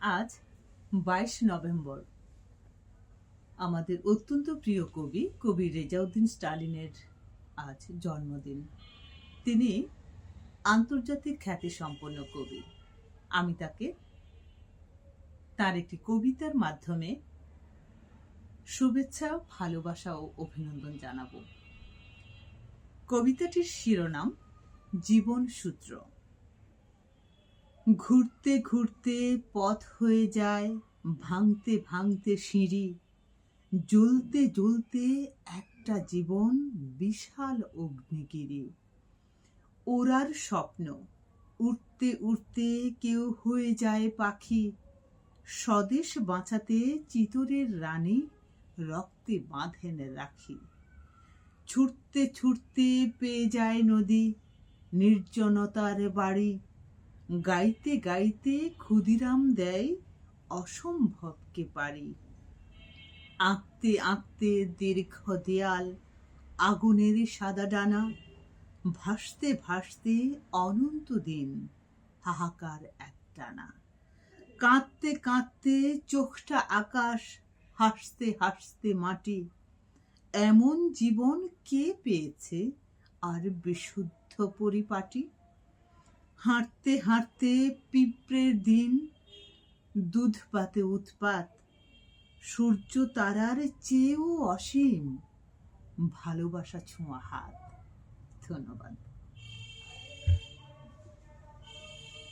আজ বাইশ নভেম্বর। আমাদের অত্যন্ত প্রিয় কবি কবি রেজাউদ্দিন স্টালিনের আজ জন্মদিন। তিনি আন্তর্জাতিক খ্যাতি সম্পন্ন কবি। আমি তাকে তার একটি কবিতার মাধ্যমে শুভেচ্ছা, ভালোবাসা ও অভিনন্দন জানাব। কবিতাটির শিরোনাম জীবন সূত্র। ঘুরতে ঘুরতে পথ হয়ে যায় ভাঙতে ভাঙতে সিঁড়ি। জ্বলতে জ্বলতে একটা জীবন বিশাল অগ্নিগিরি। ওরার স্বপ্ন উঠতে উঠতে কেউ হয়ে যায় পাখি। স্বদেশ বাঁচাতে চিতরের রানী রক্তে বাঁধেন রাখি। ছুটতে ছুটতে পেয়ে যায় নদী, নির্জনতার বাড়ি। গাইতে গাইতে ক্ষুদিরাম দেয় অসম্ভবকে পারি। আঁকতে আঁকতে দীর্ঘ দেয়াল, আগুনের সাদা ডানা, ভাসতে ভাসতে অনন্ত দিন, হাহাকার একটানা কাঁদতে কাঁদতে চোখটা আকাশ, হাসতে হাসতে মাটি। এমন জীবন কে পেয়েছে আর বিশুদ্ধ পরিপাটি? হাঁটতে হাঁটতে পিঁপড়ের দিন, দুধ পাতে উৎপাত, সূর্য তারার চেয়েও অসীম ভালোবাসা ছোঁয়া হাত। ধন্যবাদ।